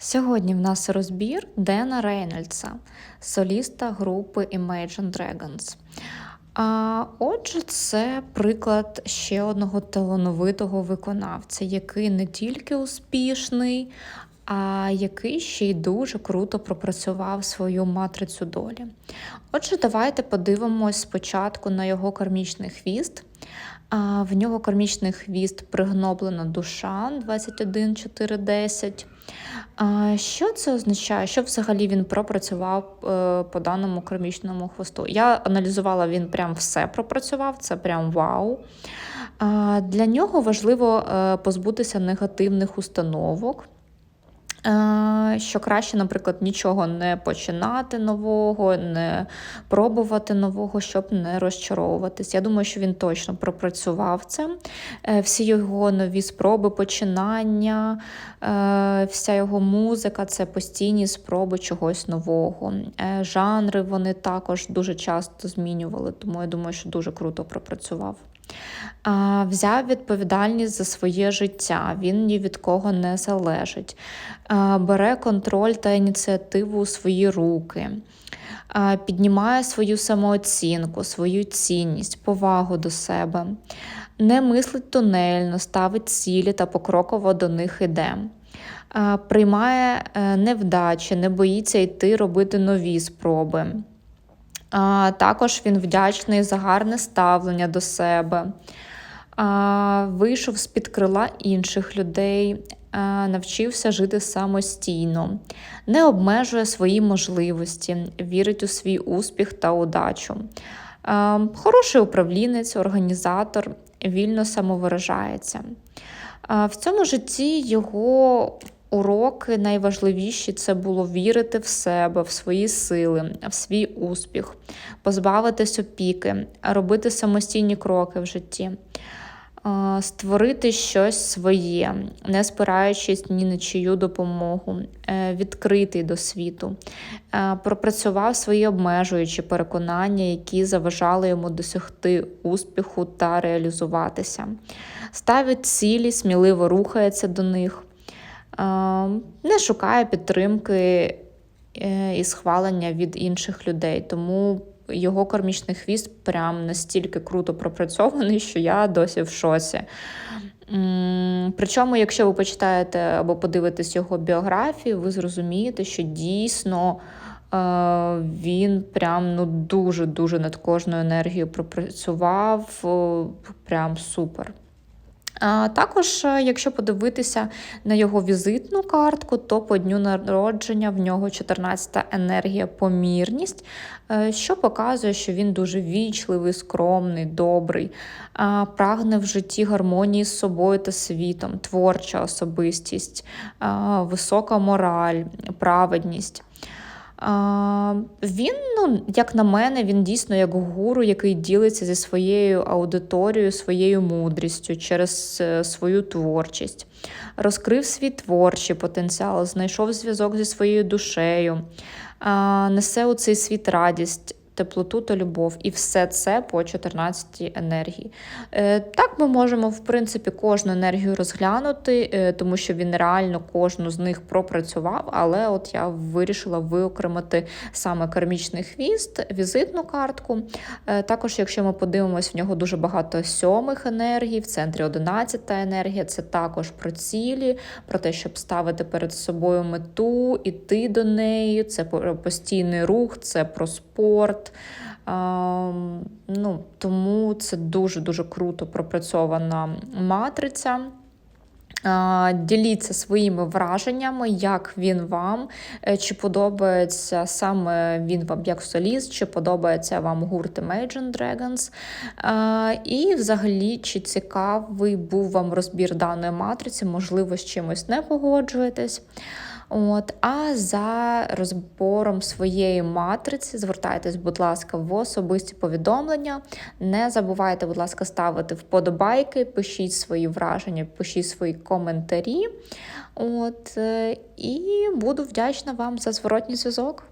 Сьогодні в нас розбір Дена Рейнольдса, соліста групи Imagine Dragons. А отже, це приклад ще одного талановитого виконавця, який не тільки успішний, а який ще й дуже круто пропрацював свою матрицю долі. Отже, давайте подивимось спочатку на його кармічний хвіст. В нього кармічний хвіст пригноблена душа 21.4.10. Що це означає? Що взагалі він пропрацював е, по даному кармічному хвосту? Я аналізувала, він прям все пропрацював, це прям вау. Для нього важливо е, позбутися негативних установок. Е, що краще, наприклад, нічого не починати нового, не пробувати нового, щоб не розчаровуватись. Я думаю, що він точно пропрацював це. Е, всі його нові спроби, починання, е, вся його музика це постійні спроби чогось нового. Жанри вони також дуже часто змінювали, тому я думаю, що дуже круто пропрацював. Взяв відповідальність за своє життя, він ні від кого не залежить, бере контроль та ініціативу у свої руки, піднімає свою самооцінку, свою цінність, повагу до себе, не мислить тунельно, ставить цілі та покроково до них іде. Приймає е, невдачі, не боїться йти робити нові спроби. Також він вдячний за гарне ставлення до себе, вийшов з-під крила інших людей, навчився жити самостійно, не обмежує свої можливості, вірить у свій успіх та удачу. Хороший управлінець, організатор, вільно самовиражається. В цьому житті його Уроки найважливіші це було вірити в себе, в свої сили, в свій успіх, позбавитись опіки, робити самостійні кроки в житті, створити щось своє, не спираючись ні на чию допомогу, е, відкритий до світу, е, пропрацював свої обмежуючі переконання, які заважали йому досягти успіху та реалізуватися, ставить цілі, сміливо рухається до них не шукає підтримки е, і схвалення від інших людей. Тому його кармічний хвіст прям настільки круто пропрацьований, що я досі в шоці. Причому, якщо ви почитаєте або подивитесь його біографію, ви зрозумієте, що дійсно е, він прям ну дуже-дуже над кожною енергією пропрацював, прям супер. Також, е, якщо подивитися на його візитну картку, то по дню народження в нього 14-та енергія помірність, е, що показує, що він дуже вічливий, скромний, добрий, прагне в житті гармонії з собою та світом, творча особистість, висока мораль, праведність. Він, ну, як на мене, він дійсно як гуру, який ділиться зі своєю аудиторією, своєю мудрістю через е, свою творчість, розкрив свій творчий потенціал, знайшов зв'язок зі своєю душею, несе у цей світ радість теплоту та любов. І все це по 14 енергії. Е, так, ми можемо, в принципі, кожну енергію розглянути, е, тому що він реально кожну з них пропрацював, але от я вирішила виокремити саме кармічний хвіст, візитну картку. Е, також, якщо ми подивимось, в нього дуже багато сьомих енергій, в центрі 11 енергія це також про цілі, про те, щоб ставити перед собою мету, іти до неї, це про постійний рух, це про спорт. А, ну, Тому це дуже-дуже круто пропрацьована матриця. Діліться своїми враженнями, як він вам, е, чи подобається саме він вам як соліст, чи подобається вам гурт Imagine Dragons. І взагалі, чи цікавий був вам розбір даної матриці, можливо, з чимось не погоджуєтесь. От, А за розбором своєї матриці звертайтесь, будь ласка, в особисті повідомлення. Не забувайте, будь ласка, ставити вподобайки, пишіть свої враження, пишіть свої коментарі. От, е, І буду вдячна вам за зворотній зв'язок.